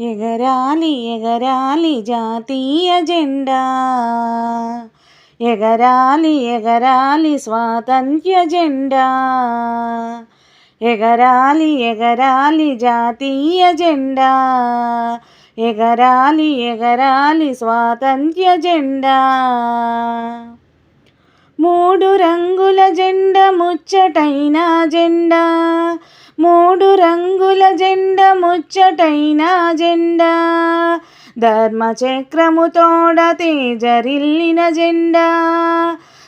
ఎగరాలి ఎగరాలి జాతీయ జెండా. ఎగరాలి ఎగరాలి స్వాతంత్ర్య జెండా. ఎగరాలి ఎగరాలి జాతీయ జెండా. ఎగరాలి ఎగరాలి స్వాతంత్ర్య జెండా. మూడు రంగుల జెండా ముచ్చటైన జెండా. మూడు రంగుల జెండ ముచ్చటైన జెండా. ధర్మచక్రము తోడ తేజరిల్లిన జెండా.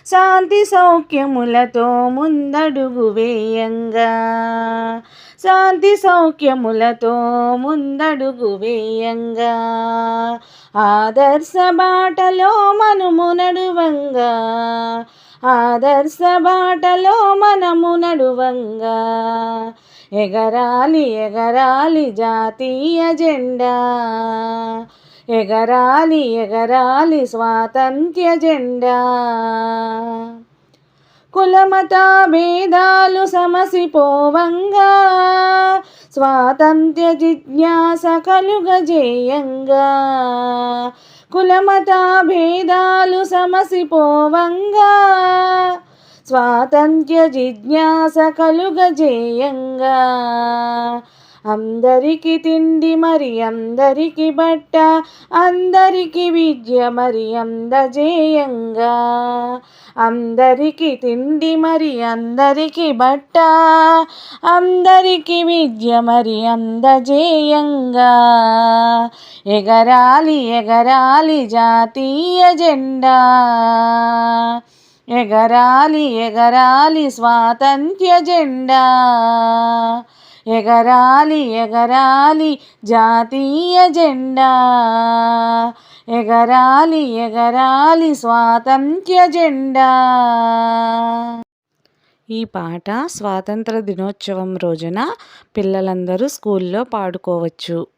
శాంతి సౌఖ్యములతో ముందడుగు వేయంగా. శాంతి సౌఖ్యములతో ముందడుగు వేయంగా. ఆదర్శ బాటలో మనము నడువంగా. ఆదర్శ బాటలో మనము నడువంగా. ఎగరాలి ఎగరాలి జాతీయ జెండా. ఎగరాలి ఎగరాలి స్వాతంత్ర్య జెండా. కులమత భేదాలు సమసిపోవంగా. స్వాతంత్ర్య జిజ్ఞాస కలుగజేయంగా. కులమతాభేదాలు సమసిపోవంగా. స్వాతంత్ర్య జిజ్ఞాస కలుగజేయంగా. అందరికి తిండి మరి అందరికి బట్ట అందరికి విద్య మరి అందజేయంగా. అందరికి తిండి మరి అందరికి బట్ట అందరికి విద్య మరి అందజేయంగా. ఎగరాలి ఎగరాలి జాతీయ జెండా. ఎగరాలి ఎగరాలి స్వాతంత్ర్య జెండా. ఎగరాలి ఎగరాలి జాతీయ జెండా. ఎగరాలి ఎగరాలి స్వాతంత్ర్య జెండా. ఈ పాట స్వాతంత్ర దినోత్సవం రోజున పిల్లలందరూ స్కూల్లో పాడుకోవచ్చు.